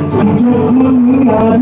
যখন আর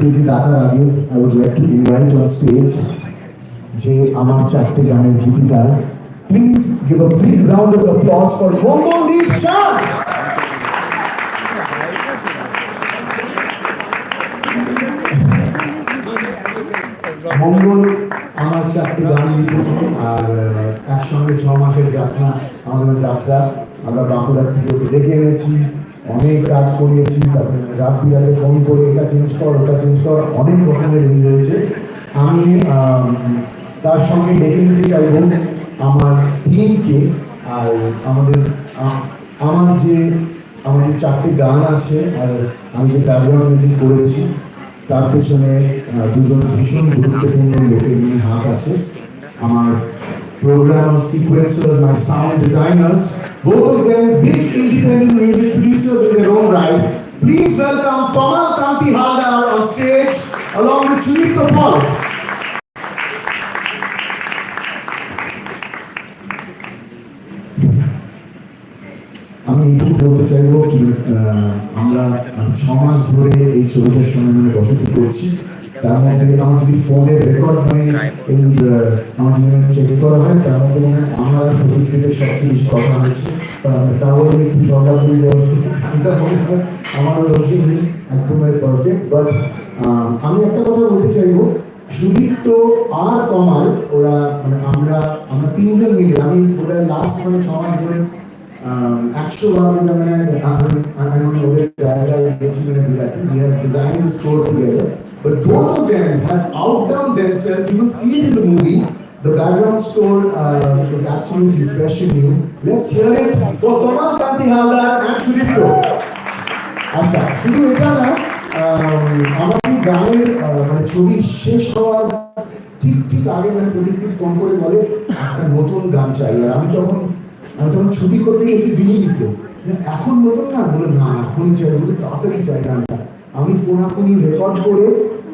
স্টেজে ডাকার আগে I would like to invite on stage যে আমার চারটে গানের গীতিকার। Please give a big round of applause for Mangaldeep চাঁদ মঙ্গল আমার চারটি গান লিখেছে আর, একসঙ্গে ছ মাসের যাত্রা, আমাদের যাত্রা, আমরা বাঁকুড়া থেকে ডেকে এনেছি অনেক কাজ করিয়েছি তারপরে রাত ফোন করে এটা চেঞ্জ কর ওটা চেঞ্জ কর অনেক রকমের এই রয়েছে। আমি তার সঙ্গে ডেকে নিতে চাইব আমার টিমকে আর আমাদের আমার যে আমাদের চারটে গান আছে আর আমি যে ব্যাকগ্রাউন্ড মিউজিক করেছি তার পেছনে দুজন ভীষণ গুরুত্বপূর্ণ লোকের নিয়ে হাত আছে। আমার program sequencers, my sound designers, both of them big independent music producers in their own right. Please welcome Kamal Kanti Haldar on stage along with Sudipta Paul. আমি এইটুকু বলতে চাইব আমরা ছ মাস ধরে এই ছবিটার সঙ্গে মানে বসতি করছি তার মধ্যে আমার যদি ফোনে রেকর্ড মানে এই আমার যদি চেক করা হয়, তার মধ্যে মনে হয় আমার প্রতিক্রিয়াতে সবচেয়ে বেশি কথা হয়েছে তাহলে একটু ঝগড়া করে মনে আমার হচ্ছে একদম পারফেক্ট বাট আমি একটা কথা বলতে চাইব। সুদীপ্ত আর কমাল, ওরা মানে আমরা আমরা তিনজন মিলে, আমি ওরা লাস্ট মানে ছ মাস ধরে একশো বার মানে আমি আমি ওদের জায়গায় গেছি মানে বিলাতে have designed the store together but both of them have outdone themselves you will see it in the movie the background score uh, is absolutely fresh and new let's hear it for Kamal Kanti Haldar and Sudipto আচ্ছা শুধু এটা না আম, আমাদের গানের মানে ছবি শেষ হওয়ার ঠিক ঠিক আগে মানে প্রদীপ ফোন করে বলে একটা নতুন গান চাই আর আমি তখন আমি তখন ছবি করতে গেছি দিল্লিতে এখন নতুন না বলে না এখনই চাই বলে তাড়াতাড়ি চাই গানটা আমি ফোনাফোনি রেকর্ড করে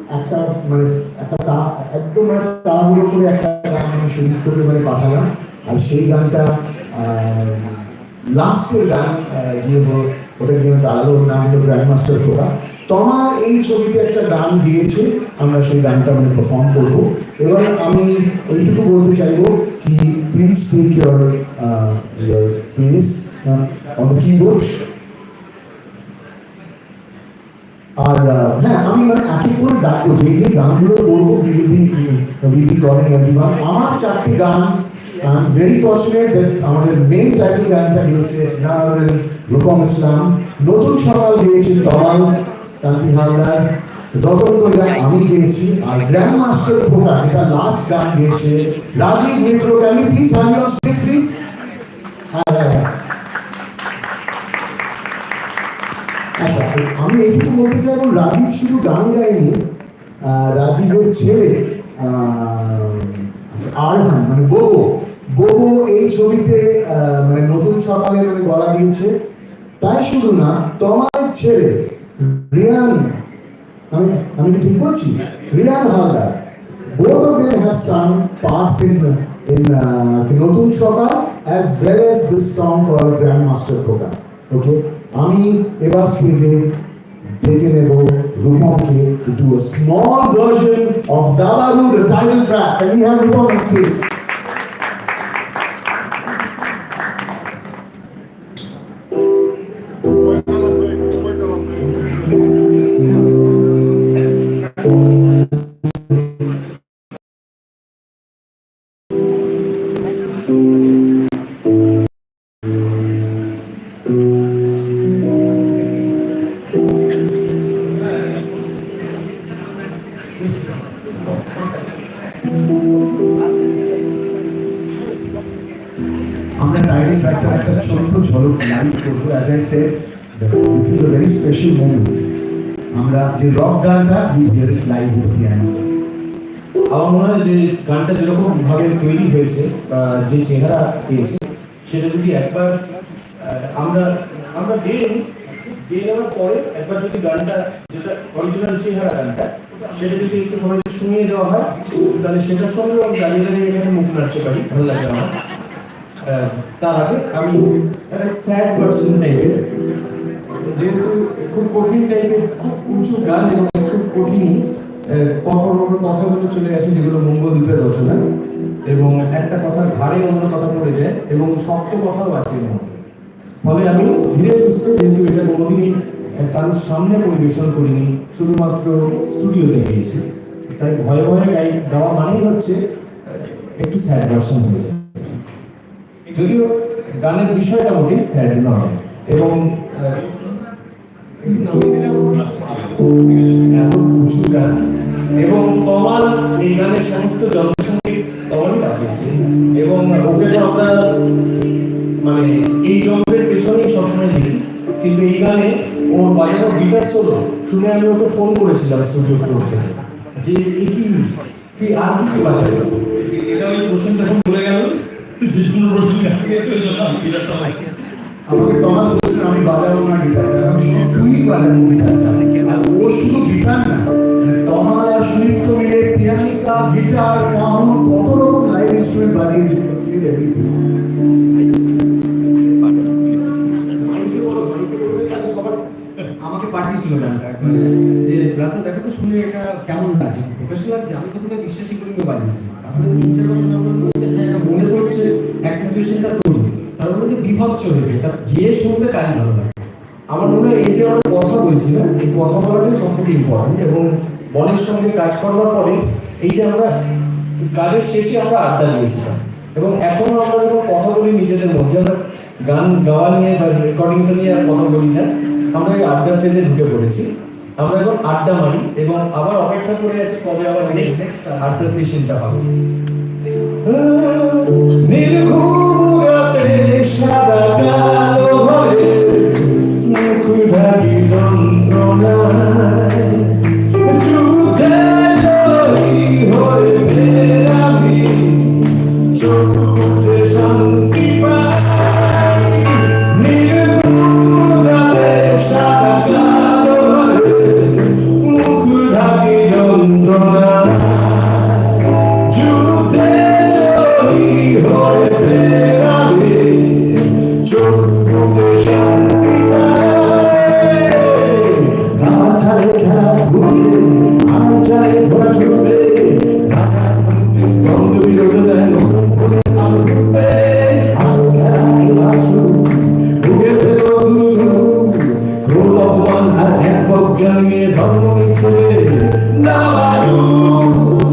একটা মানে একটা তা, একদম মানে তাড়াহুড়ো করে একটা গান আমি সংগীত করে মানে পাঠালাম। আর সেই গানটা লাস্টের গান হলো- ওটা দাঁড়াল ওর নাম হলো গ্র্যান্ড মাস্টার খোকা তমা এই ছবিতে একটা গান দিয়েছে, আমরা সেই গানটা মানে পারফর্ম করব। এবার আমি এইটুকু বলতে চাইব কি please take your your place on the keyboard আর হ্যাঁ আমি মানে এক করে ডাকবো যে যে গানগুলো বিবি বিবি কলিং এভরিওয়ান আমার চারটি গান I am very fortunate that আমাদের মেইন টাইটেল গানটা গিয়েছে নারায়ণ রূপম ইসলাম নতুন সকাল গিয়েছে, তমাল, কান্তি হালদার। যতন করে আমি গিয়েছি, আর গ্র্যান্ড মাস্টার ভোটা যেটা লাস্ট গান গিয়েছে, Rajib Mitra can you please have Rajib শুধু গান গায়নি রাজীবের ছেলে আরহান মানে গোগো গোগো এই ছবিতে মানে নতুন সকালে মানে গলা দিয়েছে। তাই শুধু না, তোমার ছেলে, রিয়ান, আমি আমি কি ঠিক বলছি? রিয়ান হালদার। নতুন সকাল as well as this song called Grandmaster Program. আমি এবার স্টেজে taken about Rupam K to do a small version of Dalaru, the title track. and we have Rupam next, please? Said this is a very special moment আমরা যে rock গানটা we hear it live with piano আমার মনে হয় যে গানটা যেরকম ভাবে তৈরি হয়েছে যে চেহারা পেয়েছে, সেটা যদি একবার আমরা আমরা নেওয়ার পরে একবার যদি গানটা, যেটা অরিজিনাল চেহারা গানটা, সেটা যদি একটু সবাইকে শুনিয়ে দেওয়া হয়, তাহলে সেটার সঙ্গে দাঁড়িয়ে দাঁড়িয়ে এখানে মুখ নাড়তে পারি, ভালো লাগে আমার। তার আগে আমি একটা স্যাড পার্সন টাইপের যেহেতু খুব কঠিন টাইপের খুব উঁচু গান এবং খুব কঠিনই কখনো কখনো কথাগুলো চলে আসে যেগুলো মঙ্গলদ্বীপের রচনা, এবং একটা কথার ঘাড়ে অন্য কথা পড়ে যায় এবং শক্ত কথাও আছে এর মধ্যে। ফলে আমি ধীরে সুস্থ, যেহেতু এটা কোনোদিনই কারোর সামনে পরিবেশন করিনি, শুধুমাত্র স্টুডিওতে গিয়েছি। তাই ভয়ে ভয়ে গাই, গাওয়া মানেই হচ্ছে একটু স্যাড ভার্সন হয়ে যায়। যদিও গানের বিষয়টা মোটেই স্যাড নয়, এবং এবং তমাল এই গানের সমস্ত যন্ত্রসঙ্গীত তমালই রাখিয়েছে এবং ওকে তো মানে এই যন্ত্রের পেছনেই সবসময় দেখি। কিন্তু এই গানে ওর বাজানো গিটার সোলো শুনে আমি ওকে ফোন করেছিলাম স্টুডিও ফ্লোর থেকে। যে, এ কি? তুই আর কি কি বাজাবি? এটা ওই প্রশ্ন যখন বলে গেল আমাকে তোমার বলছেন আমি বাজাবো না কত বাজিয়েছে আমাকে পাঠিয়েছিল গানটা যে, রাস্তা দেখো তো শুনে এটা কেমন লাগছে? প্রফেশনাল লাগছে? আমি তো তোমাকে বিশ্বাসই করি আমি হয়েছে যে শুনবে তাই ভালো লাগে। আমার মনে হয় এই যে আমরা কথা বলছি না এই কথা বলাটাই সব থেকে ইম্পর্টেন্ট এবং বনের সঙ্গে কাজ করবার পরে এই যে আমরা কাজের শেষে আমরা আড্ডা দিয়েছিলাম এবং এখনও আমরা যখন কথা বলি নিজেদের মধ্যে আমরা গান গাওয়া নিয়ে বা রেকর্ডিংটা নিয়ে আর কথা বলি না আমরা এই আড্ডা ফেজে ঢুকে পড়েছি। আমরা এখন আড্ডা মারি এবং আবার অপেক্ষা করে আছি কবে আবার নেক্সট আড্ডা সেশনটা হবে। নির্ঘুম সাদা কালো হয়ে মুখ ভাবি যন্ত্রণা। One had half of Johnny at home, he said, Now I do.